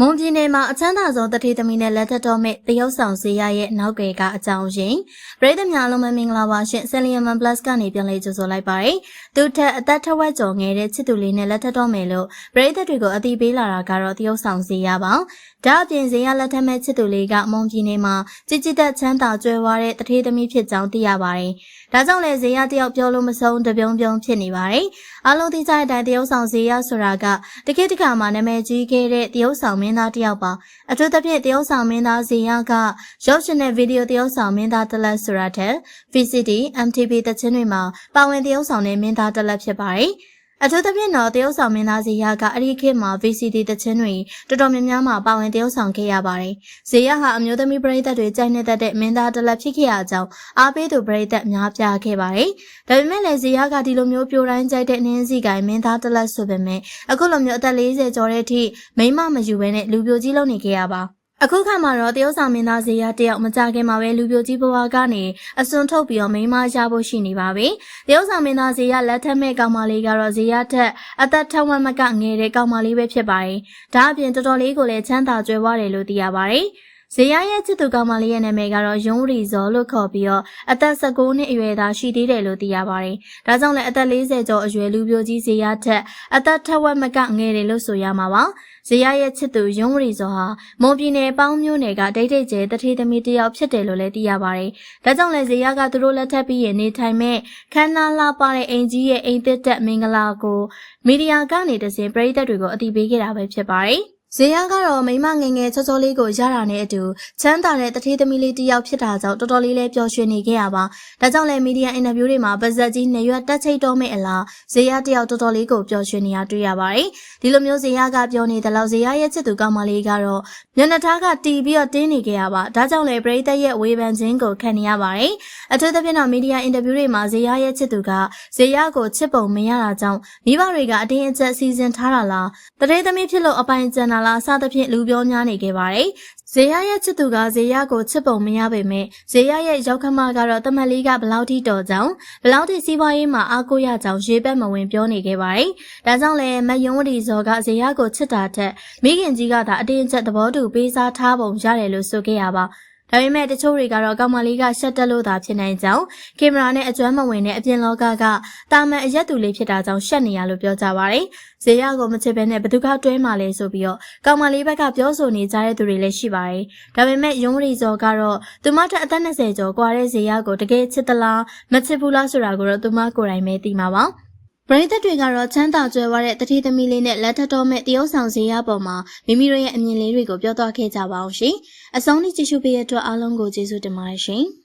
မွန်ပြည်နယ်မှာအချမ်းသာဆုံးတတိသမီးနဲ့လက်ထက်တော်မဲ့တရုတ်ဆောင်စေရရဲ့နောက်ွယ်ကအကြောင်းရင်းပြည်သူများလုံးမမင်္ဂလာပါရှင်ဆယ်လီယမန် plus ကနေပြန်လေးကြိုဆိုလိုက်ပါတယ်သူထက်အသက်ထက်ဝက်ကျော်ငယ်တဲ့ချစ်သူလေးနဲ့လက်ထက်တော်မယ်လို့ပြည်သူတွေကိုအတိပေးလာတာကတော့တရုတ်ဆောင်စေရပါဒါအပြင်ဇေယလက်ထက်မဲ့ချစ်သူလေးကမွန်ပြည်နယ်မှာကြည်ကြည်သက်ချမ်းသာကြွယ်ဝတဲ့တတိသမီးဖြစ်ကြောင်းသိရပါတယ်ဒါကြောင့်လည်းဇေယတယောက်ပြောလို့မဆုံးတပြုံပြုံဖြစ်နေပါတယ်အားလုံးသိကြတဲ့အတိုင်းတရုတ်ဆောင်ဇေယဆိုတာကတခေတ်တခါမှာနာမည်ကြီးခဲ့တဲ့တရုတ်ဆောင်မင်းသားတစ်ယောက်ပါအထူးသဖြင့်တရုတ်ဆောင်မင်းသားဇေယကရုပ်ရှင်နဲ့ဗီဒီယိုတရုတ်ဆောင်မင်းသားတစ်လက်ဆိုတာထက် VCD MTV တခြင်းတွေမှာပါဝင်တရုတ်ဆောင်တဲ့မင်းသားတစ်လက်ဖြစ်ပါတယ် အထူးသဖြင့်တော့တရုတ်ဆောင်မင်းသားဇေယကအဲ့ဒီခေတ်မှာ VCD တခြင်းတွေတော်တော်များများမှာပါဝင်တရုတ်ဆောင်ခဲ့ရပါတယ်။ဇေယဟာအမျိုးသမီးပရိသတ်တွေကြိုက်နေတတ်တဲ့မင်းသားတစ်လက်ဖြစ်ခဲ့ရကြောင်းအားပေးသူပရိသတ်များပြားခဲ့ပါတယ်။ဒါပေမဲ့လည်းဇေယကဒီလိုမျိုးပြိုတိုင်းကြိုက်တဲ့နင်းစီကိုင်မင်းသားတစ်လက်ဆိုပေမဲ့အခုလိုမျိုးအသက်40ကျော်တဲ့အထိမိမမယူဘဲနဲ့လူပြိုကြီးလုပ်နေခဲ့ရပါ အခုခါမှာတော့တရုတ်ဆောင်မင်းသားဇေယတယောက်မကြခင်မှာပဲလူပြိုကြီးဘဝကနေအစွန်ထုတ်ပြီးတော့မိန်းမရဖို့ရှိနေပါပြီ။တရုတ်ဆောင်မင်းသားဇေယလက်ထက်မဲ့ကောင်မလေးကတော့ဇေယထက်အသက်ထက်ဝက်မကငယ်တဲ့ကောင်မလေးပဲဖြစ်ပါတယ်။ဒါအပြင်တော်တော်လေးကိုလည်းချမ်းသာကြွယ်ဝတယ်လို့သိရပါတယ်။ ဇေယရဲ့ချစ်သူကောင်မလေးရဲ့နာမည်ကတော့ယုံရီဇော်လို့ခေါ်ပြီးတော့အသက်19နှစ်အရွယ်သားရှိသေးတယ်လို့သိရပါတယ်။ဒါကြောင့်လည်းအသက်40ကျော်အရွယ်လူပြိုကြီးဇေယထက်အသက်ထက်ဝက်မကငယ်တယ်လို့ဆိုရမှာပါ။ဇေယရဲ့ချစ်သူယုံရီဇော်ဟာမွန်ပြည်နယ်ပေါင်းမျိုးနယ်ကဒိတ်ဒိတ်ကျဲတထေသမီးတစ်ယောက်ဖြစ်တယ်လို့လည်းသိရပါတယ်။ဒါကြောင့်လည်းဇေယကသူတို့လက်ထပ်ပြီးရင်နေထိုင်မဲ့ခန္ဓာလာပါတဲ့အိမ်ကြီးရဲ့အိမ်သစ်တက်မင်္ဂလာကိုမီဒီယာကနေတစဉ်ပြည်သက်တွေကိုအသိပေးခဲ့တာပဲဖြစ်ပါတယ်။ ဇေယကတော့မိမငယ်ငယ်ချောချောလေးကိုရတာနဲ့အတူချမ်းသာတဲ့တထေးသမီးလေးတစ်ယောက်ဖြစ်တာကြောင့်တော်တော်လေးလေးပျော်ရွှင်နေခဲ့ရပါဒါကြောင့်လည်းမီဒီယာအင်တာဗျူးတွေမှာပါဇက်ကြီးနေရွက်တက်ချိတ်တော့မဲ့အလားဇေယတယောက်တော်တော်လေးကိုပျော်ရွှင်နေရတွေ့ရပါတယ်ဒီလိုမျိုးဇေယကပြောနေတဲ့လောက်ဇေယရဲ့ချစ်သူကောင်းမလေးကတော့မျက်နှာထားကတီးပြီးတော့တင်းနေခဲ့ရပါဒါကြောင့်လည်းပရိသတ်ရဲ့ဝေဖန်ခြင်းကိုခံနေရပါတယ်အထူးသဖြင့်တော့မီဒီယာအင်တာဗျူးတွေမှာဇေယရဲ့ချစ်သူကဇေယကိုချစ်ပုံမရတာကြောင့်မိဘတွေကအတင်းအကျပ်စီစဉ်ထားတာလားတရေသမီးဖြစ်လို့အပိုင်ကျန်တာလားစသဖြင့်လူပြောများနေခဲ့ပါတယ်။ဇေယရဲ့ချစ်သူကဇေယကိုချစ်ပုံမရပေမဲ့ဇေယရဲ့ရောက်ခမကတော့တမက်လေးကဘလောက်ထိတော်ကြောင်းဘလောက်ထိစီးပွားရေးမှာအားကိုးရကြောင်းရေပက်မဝင်ပြောနေခဲ့ပါတယ်။ဒါကြောင့်လည်းမယုံဝတီဇော်ကဇေယကိုချစ်တာထက်မိခင်ကြီးကသာအတင်းကျပ်သဘောတူပေးစားထားပုံရတယ်လို့ဆိုခဲ့ရပါ ဒါပေမဲ့တချို့တွေကတော့ကောင်မလေးကရှက်တက်လို့သာဖြစ်နိုင်ကြောင်းကင်မရာနဲ့အကျွမ်းမဝင်တဲ့အပြင်လောကကတာမန်အရက်သူလေးဖြစ်တာကြောင့်ရှက်နေရလို့ပြောကြပါဗျ။ဇေယကိုမချစ်ဘဲနဲ့ဘသူကတွဲမှလဲဆိုပြီးတော့ကောင်မလေးဘက်ကပြောဆိုနေကြတဲ့သူတွေလည်းရှိပါတယ်။ဒါပေမဲ့ယုံရီဇော်ကတော့သူမထက်အသက်20ကျော်กว่าတဲ့ဇေယကိုတကယ်ချစ်သလားမချစ်ဘူးလားဆိုတာကိုတော့သူမကိုယ်တိုင်ပဲသိမှာပါ။ ပရိသတ်တွေကတော့ချမ်းသာကြွယ်ဝတဲ့တတိသမီးလေးနဲ့လက်ထတော်မဲ့တရုတ်ဆောင်စရာပေါ်မှာမိမိတို့ရဲ့အမြင်လေးတွေကိုပြောသွားခဲ့ကြပါအောင်ရှင်။အဆုံးထိကြည့်ရှုပေးတဲ့အတွက်အားလုံးကိုကျေးဇူးတင်ပါတယ်ရှင်။